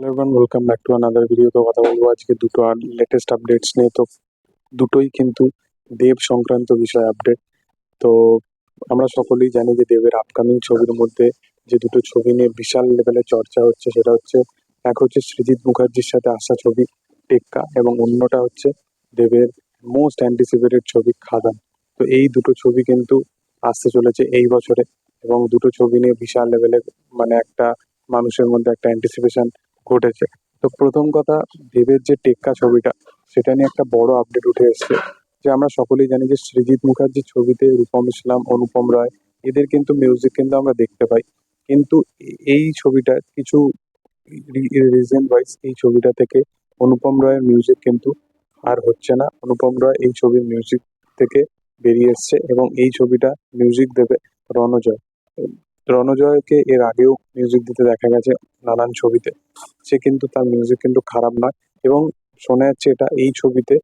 Everyone welcome back to another video তো কথা বলব আজকে দুটো আর লেটেস্ট আপডেটস নিয়ে। তো দুটোই কিন্তু দেব সংক্রান্ত বিষয় আপডেট তো আমরা সকলেই জানি যে দেবের আপকামিং ছবির মধ্যে যে দুটো ছবি নিয়ে বিশাল লেভেলে চর্চা হচ্ছে, সেটা হচ্ছে, এক হচ্ছে সৃজিৎ মুখার্জির সাথে আসা ছবি টেক্কা এবং অন্যটা হচ্ছে দেবের মোস্ট অ্যান্টিসিপেটেড ছবি খাদান। তো এই দুটো ছবি কিন্তু আসতে চলেছে এই বছরে এবং দুটো ছবি নিয়ে বিশাল লেভেলে মানে একটা মানুষের মধ্যে একটা অ্যান্টিসিপেশন ঘটেছে। তো প্রথম কথা, দেবের যে টেক্কা ছবিটা, সেটা নিয়ে একটা বড় আপডেট উঠে এসেছে, যে আমরা সকলেই জানি যে সৃজিৎ মুখার্জির ছবিতে রূপম ইসলাম, অনুপম রায়, এদের কিন্তু মিউজিক কিন্তু আমরা দেখতে পাই। কিন্তু এই ছবিটা কিছু রিজন ওয়াইজ এই ছবিটা থেকে অনুপম রায়ের মিউজিক কিন্তু আর হচ্ছে না। অনুপম রায় এই ছবির মিউজিক থেকে বেরিয়ে এসছে এবং এই ছবিটা মিউজিক দেবে রণজয়। রণজয়কে এর আগেও মিউজিক দিতে দেখা গেছে নানান ছবিতে। সে কিন্তু তার মিউজিক কিন্তু খারাপ নয় এবং শোনা যাচ্ছে এটা এই ছবিতে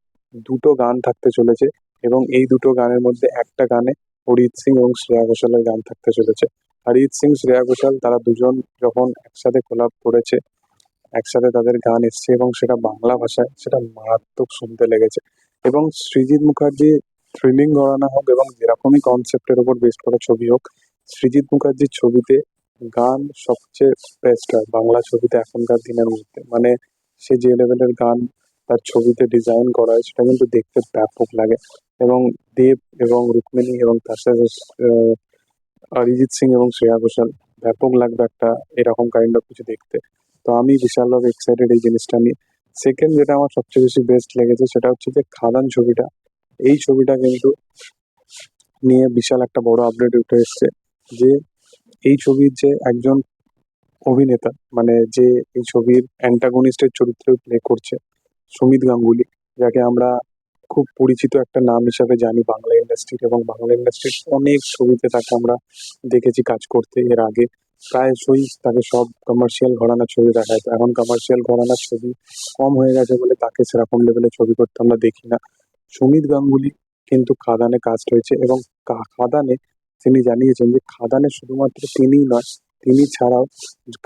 দুটো গান থাকতে চলেছে এবং এই দুটো গানের মধ্যে একটা গানে অরিজিৎ সিং এবং শ্রেয়া ঘোষালের গান থাকতে চলেছে। অরিজিৎ সিং, শ্রেয়া ঘোষাল তারা দুজন যখন একসাথে কোলাপ করেছে, একসাথে তাদের গান এসছে এবং সেটা বাংলা ভাষায় সেটা মারাত্মক শুনতে লেগেছে এবং সৃজিৎ মুখার্জি থ্রিলিং ঘরানা হোক এবং যেরকমই কনসেপ্টের উপর বেস করা ছবি হোক সৃজিৎ মুখার্জির ছবিতে গান সবচেয়ে বেস্ট হয়। বাংলা ছবিতে এখনকার দিনের মধ্যে। মানে সে যে লেভেলের গান তার ছবিতে ডিজাইন করা হয়, সেটা কিন্তু দেখতে ব্যাপক লাগে। এবং দেব এবং রুক্মিণী এবং তার সাথে অরিজিৎ সিং এবং শ্রেয়া ঘোষাল ব্যাপক লাগবে একটা এরকম কাইন্ড অফ কিছু দেখতে। তো আমি বিশালভাবে এক্সাইটেড এই জিনিসটা নিয়ে। সেকেন্ড যেটা আমার সবচেয়ে বেশি বেস্ট লেগেছে, সেটা হচ্ছে যে খাদান ছবিটা। এই ছবিটা কিন্তু নিয়ে বিশাল একটা বড় আপডেট উঠে এসছে। যে এই ছবির যে একজন অভিনেতা মানে যে এই ছবির অ্যান্টাগনিস্টের চরিত্রে প্লে করছে সুমিত গাঙ্গুলি, যাকে আমরা খুব পরিচিত একটা নাম হিসাবে জানি বাংলা ইন্ডাস্ট্রির এবং বাংলা ইন্ডাস্ট্রির অনেক ছবিতে তাকে আমরা দেখেছি কাজ করতে এর আগে। প্রায়শই তাকে সব কমার্শিয়াল ঘরানার ছবি দেখা যেত এখন কমার্শিয়াল ঘরানার ছবি কম হয়ে গেছে বলে তাকে সেরকম লেভেলে ছবি করতে আমরা দেখি না। সুমিত গাঙ্গুলি কিন্তু খাদানে কাজ হয়েছে এবং খাদানে তিনি জানিয়েছেন যে খাদানে শুধুমাত্র তিনিই নয়, তিনি ছাড়াও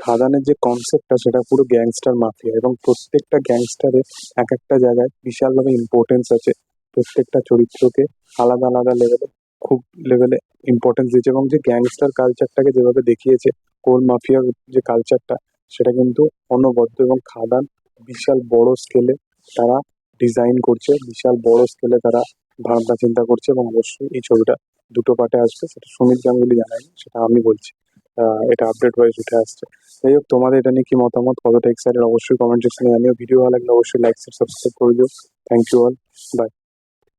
খাদানের যে কনসেপ্টটা সেটা পুরো গ্যাংস্টার মাফিয়া এবং প্রত্যেকটা গ্যাংস্টারের এক একটা জায়গায় বিশালভাবে ইম্পর্টেন্স আছে। প্রত্যেকটা চরিত্রকে আলাদা আলাদা লেভেলে খুব লেভেলে ইম্পর্টেন্স দিয়েছে এবং যে গ্যাংস্টার কালচারটাকে যেভাবে দেখিয়েছে, কোল মাফিয়ার যে কালচারটা সেটা কিন্তু অনবদ্য এবং খাদান বিশাল বড় স্কেলে তারা ডিজাইন করছে, বিশাল বড় স্কেলে তারা ভাবনা চিন্তা করছে এবং অবশ্যই এই ছবিটা দুটো পার্টে আসবে, সেটা সুমিত গাঙ্গুলি জানায়নি সেটা আমি বলছি। এটা আপডেট ওয়াইজ উঠে আসছে। যাই হোক, তোমাদের এটা নিয়ে কি মতামত? কতটা এক্সাইটেড অবশ্যই কমেন্ট সেকশনে জানিও। ভিডিও ভালো লাগলে অবশ্যই লাইক সাবস্ক্রাইব করে দিও। Thank you all by